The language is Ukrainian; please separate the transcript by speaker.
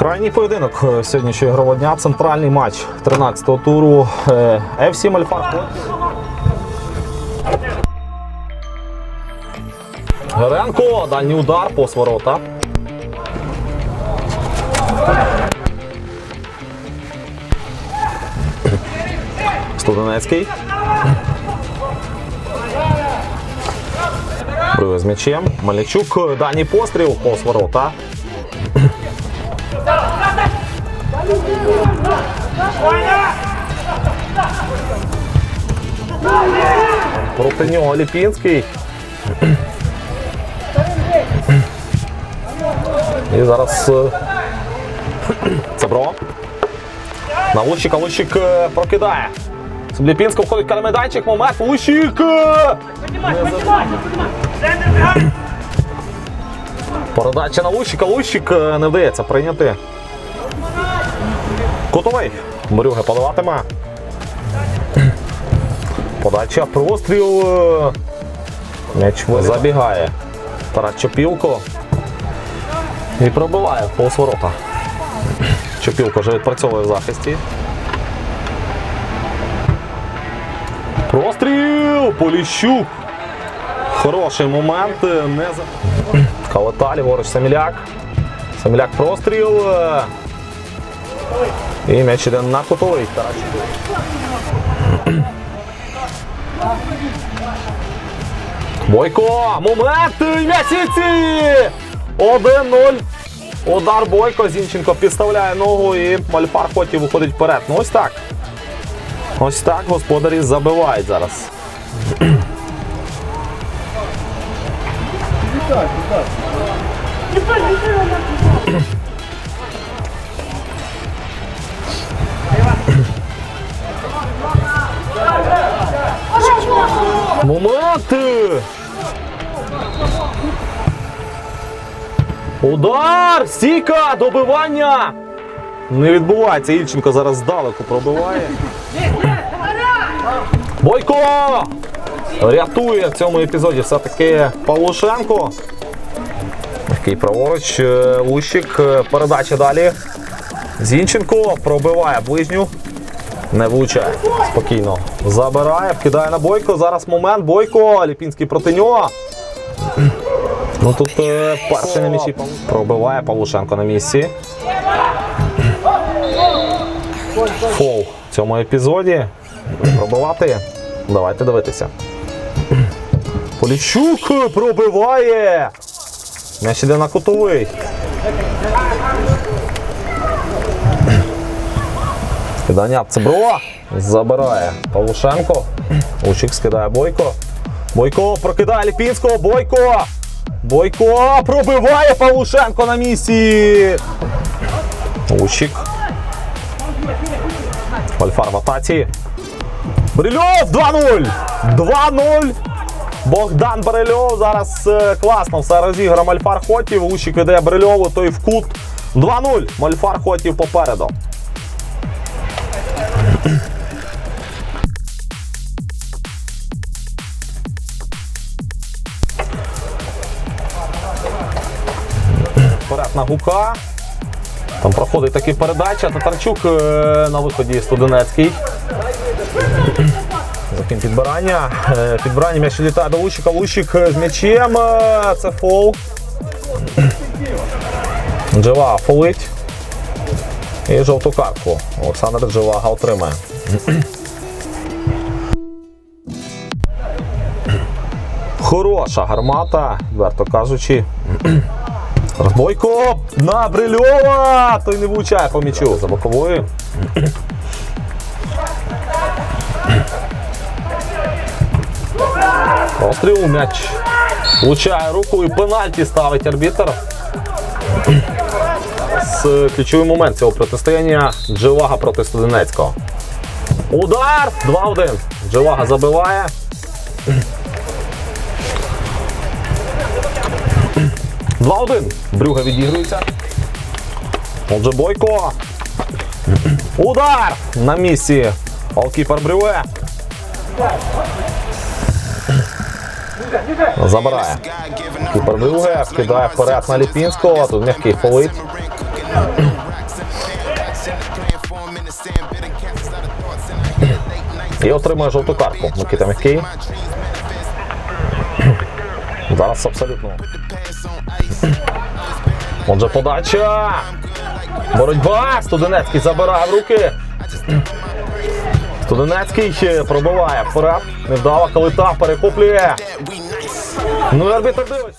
Speaker 1: Крайній поєдинок е, сьогоднішнього ігрового дня. Центральний матч 13-го туру е, FC Мальфар. Геренко, дальній удар, по ворота. Студенецький. Брує з м'ячем. Малячук, дальній постріл, повз ворота. Проти нього Ліпінський. І зараз е, Цебро. На Лущика Лущик е, прокидає. Ліпінський входить в калемайданчик, момент. Лущик! е, Передача на Лущика. Лущик е, не вдається прийняти. Кутовий. Морюга подаватиме. Подача, простріл. е, М'яч забігає. Тарас Чопілко. І пробиває повз ворота. Чопілко вже відпрацьовує в захисті. Простріл! Поліщук. Хороший момент. е, Не за... Калета, ліворуч Саміляк. Саміляк простріл. І м'яч іде на кутовий. Бойко! Момент! М'ясіці! 1-0. Удар Бойко. Зінченко підставляє ногу і Мальфар хотів виходить вперед. Ну ось так. Ось так господарі забивають зараз. Моменти! Удар! Стійка! Добивання! Не відбувається. Ільченко зараз здалеку пробиває. Бойко! Рятує в цьому епізоді все-таки Павлушенко. Такий праворуч. е, Лущик. е, Передача далі. Зінченко пробиває ближню. Не влучає. Спокійно. Забирає, вкидає на Бойко. Зараз момент. Бойко. Ліпінський проти нього. Ну тут е, перший на місці пробиває Павлушенко на місці. Фол в цьому епізоді. Пробивати. Давайте дивитися. Поліщук пробиває. М'яч іде на кутовий. Скидання Цебро. Забирає Павлушенко. Лучик скидає Бойко. Бойко прокидає Ліпінського. Бойко. Бойко пробиває Павлушенко на місці. Лучик. Ольфар в атаці. Брильов 2-0. 2-0. Богдан Брильов зараз е, класно все розіграв Мальфар Хотів. Лучик віддає Брильову, той в кут. 2-0. Мальфар Хотів попереду. Вперед на гука. Там проходить таки передача. Татарчук е, на виході Студенецький. Заким підбирання. Е, Підбирання м'яч літає до Лущика. Лущик е, з м'ячем. Е, Це фол. Джива фолить. І жовту картку. Олександр Дживага отримає. Хороша гармата, відверто кажучи. Бойко на Брильова! Той не влучає по м'ячу за боковою. Постріл м'яч. Влучає руку і пенальті ставить арбітр. З ключовий момент цього протистояння Дживага проти Студенецького. Удар! 2-1. Дживага забиває. Два-один. Брюга відігрується. Отже, Бойко. Удар на місці. Голкіпер Брюе. Забирає. Кіпер Брюге скидає вперед на Ліпінського. Тут м'який фолит. І отримує жовту картку. Микита М'який. Зараз абсолютно. Отже, подача. Боротьба. Студенецький забирає в руки. Студенецький ще пробиває вперед. Невдала, коли там перехоплює. Ну і арбітр дивиться.